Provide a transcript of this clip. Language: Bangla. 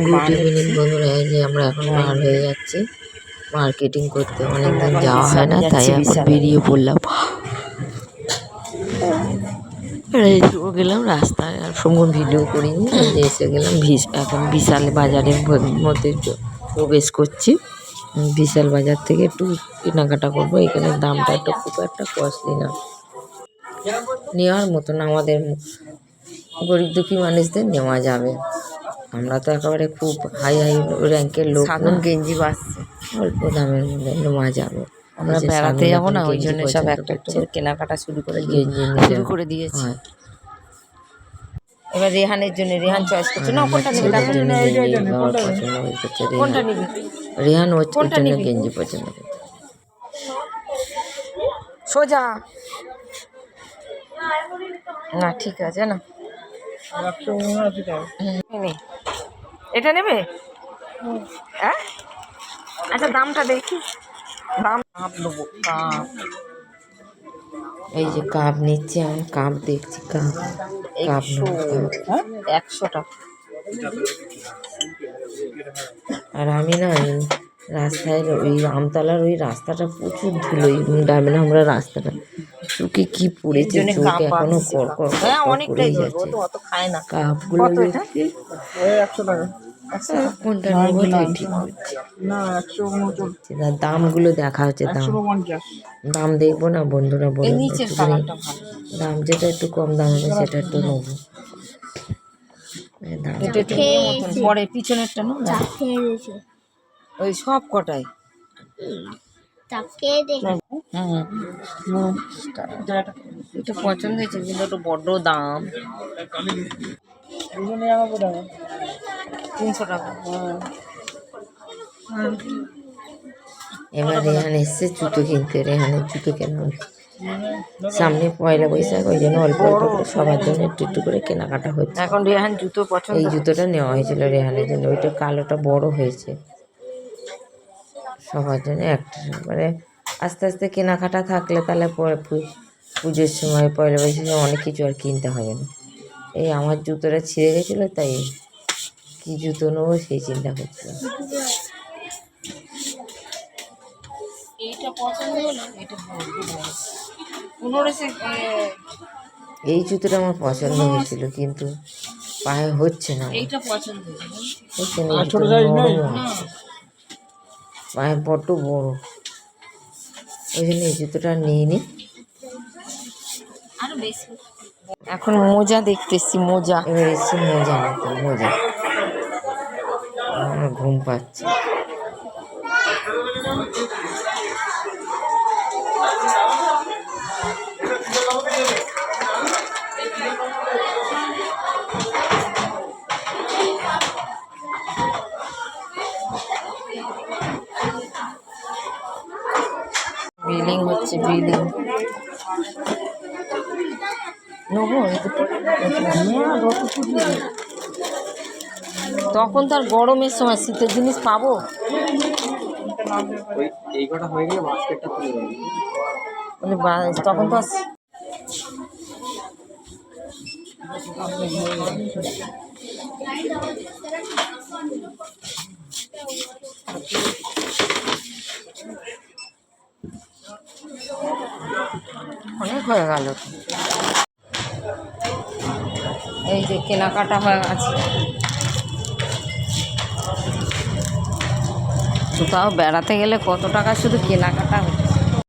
গুড ইভিনিং বন্ধুরা এই যে আমরা এখন বার হয়ে যাচ্ছি। মার্কেটিং করতে অনেকদিন যাওয়া হয় না তাই এখন বেরিয়ে পড়লাম। গেলাম রাস্তায় আর সম্পূর্ণ ভিডিও করিনি এসে গেলাম এখন বিশাল বাজারের মধ্যে প্রবেশ করছি। বিশাল বাজার থেকে একটু কেনাকাটা করব এখানে দামটা একটু খুব একটা কস্টলি না। নেওয়ার মতন আমাদের গরিব দুঃখী মানুষদের নেওয়া যাবে। আমরা তো একেবারে খুব হাই হাই র্যাঙ্কের লোক না। গেঞ্জি বাসছে অল্প দামের মধ্যে নেওয়া যাবে। আমরা বেড়াতে যাব না ওই জন্য সব একটা একটা কেনাকাটা শুরু করে গেঞ্জি শুরু করে দিয়েছি। এবার রেহানের জন্য রেহান চয়েস করছে। না কোনটা নেবে? ছেলের জন্য কোনটা রেহান। নিবি? রেহান ওর জন্য? গেঞ্জি পছন্দ করে সোজা। না ঠিক আছে নে। এটা নেবে? হ্যাঁ আচ্ছা দামটা দেখি। দাম কাপ নেব কাপ। এই যে কাপ নিচ্ছি আমি কাপ দেখছি কাপ। কাপ একশো নেব, কাপ। একশো টাকা। আর আমি না রাস্তায় ওই আমতলার ওই রাস্তাটা প্রচুর ধুলো এই ডাবে না আমরা রাস্তাটা। চোখে কি পড়েছে চোখ এখনও। কর হ্যাঁ অনেকটাই ধরবে তো অত খায় না। কাপগুলো কত এটা? একশো টাকা। কোনটা নেব ঠিক হচ্ছে। না দামগুলো দেখা হচ্ছে দাম। দাম দেখব না বন্ধুরা বলে দাম যেটা একটু কম দাম হবে সেটা একটু নেব। দাম এটা একটু মেয়ে মতন পরে পিছনেরটা নো না ওই সব কটাই। এটা পছন্দ হয়েছে কিন্তু একটু বড্ড দাম। তিনশো টাকা এবার রেহান এসছে জুতো কিনতে রেহানের জুতো কেনা সামনে পয়লা বৈশাখ ওই জন্য অল্প অল্প করে সবার জন্য একটু একটু করে কেনাকাটা হচ্ছে। এখন রেহান জুতো পছন্দ এই জুতোটা নেওয়া হয়েছিল রেহানের জন্য ওইটা কালোটা বড় হয়েছে। সবার জন্য একটা মানে আস্তে আস্তে কেনাকাটা থাকলে তাহলে পরে পুজোর সময় পয়লা বৈশাখে অনেক কিছু আর কিনতে হবে না। এই আমার জুতোটা ছিঁড়ে গেছিল তাই কি জুতো নেব সেই চিন্তা করছিলাম। এইটা পছন্দ হলো এটা বড্ড বড় পনেরো সে এই জুতোটা আমার পছন্দ হয়েছিল কিন্তু পায়ে হচ্ছে না। পায়ে বড্ড বড়। ওই জন্য এই জুতোটা নিয়ে নি এখন মোজা দেখতেছি মোজা। এবার এসছি মজা নিতে মজা। আমার ঘুম পাচ্ছে। বিলিং হচ্ছে বিলিং নেব তখন তো আর গরমের সময় শীতের জিনিস পাবো। হয়ে মানে বা- তখন তো আর- অনেক হয়ে গেল। এই যে কেনাকাটা হয়ে গেছে। কোথাও বেড়াতে গেলে কত টাকা শুধু কেনাকাটা হচ্ছে?